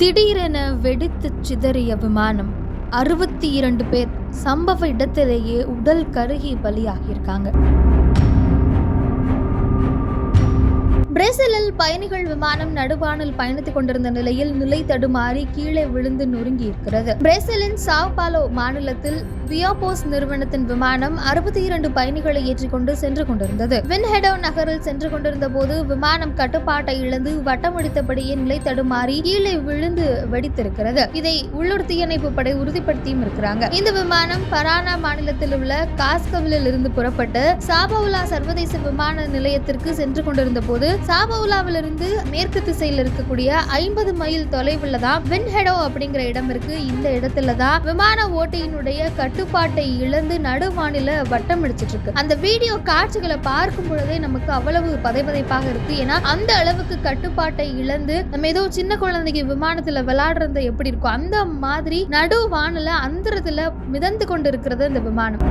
திடீரென வெடித்து சிதறிய விமானம் அறுபத்தி இரண்டு பேர் சம்பவ இடத்திலேயே உடல் கருகி பலியாகியிருக்காங்க. பிரேசிலில் பயணிகள் விமானம் நடுவானில் பயணித்துக் கொண்டிருந்த நிலையில் நிலை தடுமாறி கீழே விழுந்து நொறுங்கி இருக்கிறது பிரேசிலின் சாவ்பாலோ மாநிலத்தில் வியோபோஸ் நிறுவனத்தின் விமானம் அறுபத்தி இரண்டு பயணிகளை ஏற்றிக்கொண்டு சென்று கொண்டிருந்தது. வின்ஹெடோ நகரில் சென்று கொண்டிருந்த போது விமானம் கட்டுப்பாட்டை இழந்து வட்டமடித்தபடியே நிலை தடுமாறி கீழே விழுந்து வெடித்திருக்கிறது. இதை உள்ளூர் தீயணைப்பு படை உறுதிப்படுத்தியும் இருக்கிறாங்க. இந்த விமானம் பரானா மாநிலத்தில் உள்ள காஸ்கவிலில் இருந்து புறப்பட்டு சாபவுலா சர்வதேச விமான நிலையத்திற்கு சென்று கொண்டிருந்த போது சாபவுலாவிலிருந்து மேற்கு திசையில் இருக்கக்கூடிய ஐம்பது மைல் தொலைவில் தான் வின்ஹெடோ அப்படிங்கிற இடம் இருக்கு. இந்த இடத்துல தான் விமான ஓட்டியினுடைய கட்டுப்பாட்டை இழந்து நடுவானில வட்டம் அடிச்சிட்டு இருக்கு. அந்த வீடியோ காட்சிகளை பார்க்கும் பொழுதே நமக்கு அவ்வளவு பதைபதைப்பாக இருக்கு. ஏன்னா அந்த அளவுக்கு கட்டுப்பாட்டை இழந்து நம்ம ஏதோ சின்ன குழந்தைக்கு விமானத்துல விளையாடுறது எப்படி இருக்கும் அந்த மாதிரி நடுவானில அந்தரத்துல மிதந்து கொண்டு இருக்கிறது இந்த விமானம்.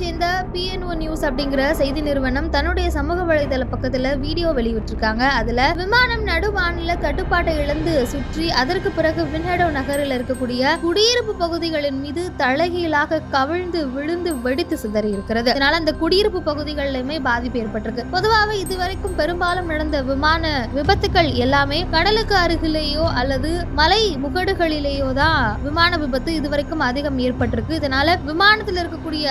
சேர்ந்த பிஎன்ஓ நியூஸ் அப்படிங்கிற செய்தி நிறுவனம் தன்னுடைய சமூக வலைதள பக்கத்துல வீடியோ வெளியிட்டிருக்காங்க. அதுல விமானம் நடுவானில கட்டுப்பாட்டை இழந்து சுற்றி அதற்கு பிறகு வின்ஹெடோ நகரில் இருக்கக்கூடிய குடியிருப்பு பகுதிகளின் மீது தலைகீழாக கவிழ்ந்து விழுந்து வெடித்து சிதறி இருக்கிறது. அதனால அந்த குடியிருப்பு பகுதிகளிலுமே பாதிப்பு ஏற்பட்டிருக்கு. பொதுவாக இதுவரைக்கும் பெரும்பாலும் நடந்த விமான விபத்துகள் எல்லாமே கடலுக்கு அருகிலேயோ அல்லது மலை முகடுகளிலேயோ தான் விமான விபத்து இதுவரைக்கும் அதிகம் ஏற்பட்டிருக்கு. இதனால விமானத்தில் இருக்கக்கூடிய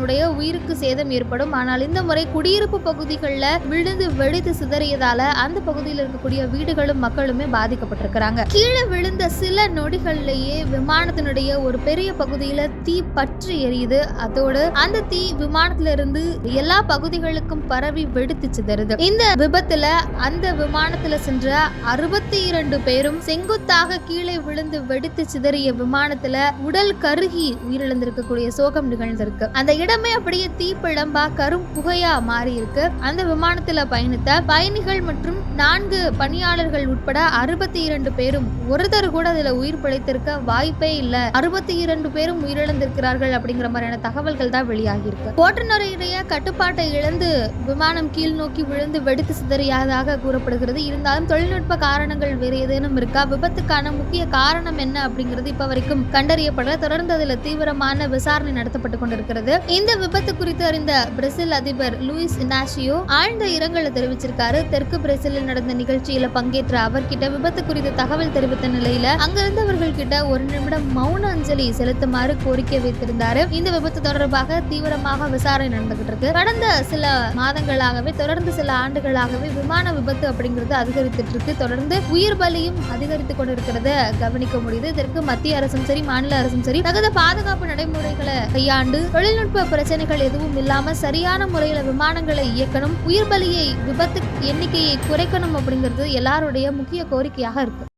அவனுடைய உயிருக்கு சேதம் ஏற்படும். ஆனால் இந்த முறை குடியிருப்பு பகுதிகளில் விழுந்து வெடித்து சிதறியதால அந்த பகுதியில் இருக்கக்கூடிய வீடுகளும் மக்களுமே பாதிக்கப்பட்டிருக்கிறாங்க. கீழே விழுந்த சில நொடிகள்லேயே விமானத்தினுடைய ஒரு பெரிய பகுதியில தீ பற்றி எரியுது. அதோடு அந்த தீ விமானத்துல இருந்து எல்லா பகுதிகளுக்கும் பரவி வெடித்து சிதறுது. இந்த விபத்துல அந்த விமானத்துல சென்ற அறுபத்தி இரண்டு பேரும் செங்குத்தாக கீழே விழுந்து வெடித்து சிதறிய விமானத்துல உடல் கருகி உயிரிழந்திருக்கக்கூடிய சோகம் நிகழ்ந்திருக்கு. அந்த இடம் அப்படியே தீப்பிழம்பா கரும் புகையா மாறி இருக்கு அந்த விமானத்துல பயணித்த பயணிகள் மற்றும் நான்கு பணியாளர்கள் உட்பட அறுபத்தி இரண்டு பேரும் ஒருத்தர் கூட அதுல உயிர் பிழைத்திருக்க வாய்ப்பே இல்ல. அறுபத்தி இரண்டு பேரும் உயிரிழந்திருக்கிறார்கள் அப்படிங்கிற மாதிரியான தகவல்கள் தான் வெளியாகியிருக்கு. ஓட்டுநருடைய கட்டுப்பாட்டை இழந்து விமானம் கீழ் நோக்கி விழுந்து வெடித்து சிதறியதாக கூறப்படுகிறது. இருந்தாலும் தொழில்நுட்ப காரணங்கள் வேறு ஏதேனும் இருக்கா? விபத்துக்கான முக்கிய காரணம் என்ன அப்படிங்கிறது இப்ப வரைக்கும் கண்டறியப்படல. தொடர்ந்து அதுல தீவிரமான விசாரணை நடத்தப்பட்டு கொண்டிருக்கிறது. இந்த விபத்து குறித்து அறிந்த பிரேசில் அதிபர் லூயிஸ் இனாஷியோ ஆழ்ந்த இரங்கலை தெரிவிச்சிருக்காரு. தெற்கு பிரேசிலில் நடந்த நிகழ்ச்சியில பங்கேற்ற அவர்கிட்ட விபத்து குறித்து தகவல் தெரிவித்த நிலையில அங்கிருந்தவர்கள் கிட்ட ஒரு நிமிடம் மௌன அஞ்சலி செலுத்துமாறு கோரிக்கை வைத்திருந்தாரு. இந்த விபத்து தொடர்பாக தீவிரமாக விசாரணை நடந்துகிட்டு இருக்கு. கடந்த சில மாதங்களாகவே தொடர்ந்து சில ஆண்டுகளாகவே விமான விபத்து அப்படிங்கிறது அதிகரித்துட்டு இருக்கு. தொடர்ந்து உயிர் பலியும் அதிகரித்து கொண்டிருக்கிறத கவனிக்க முடியுது. இதற்கு மத்திய அரசும் சரி மாநில அரசும் சரி தகுந்த பாதுகாப்பு நடைமுறைகளை கையாண்டு தொழில்நுட்ப பிரச்சனைகள் எதுவும் இல்லாம சரியான முறையில விமானங்களை இயக்கணும் உயிர் பலியை விபத்து எண்ணிக்கையை குறைக்கணும் அப்படிங்கிறது எல்லாருடைய முக்கிய கோரிக்கையாக இருக்கு.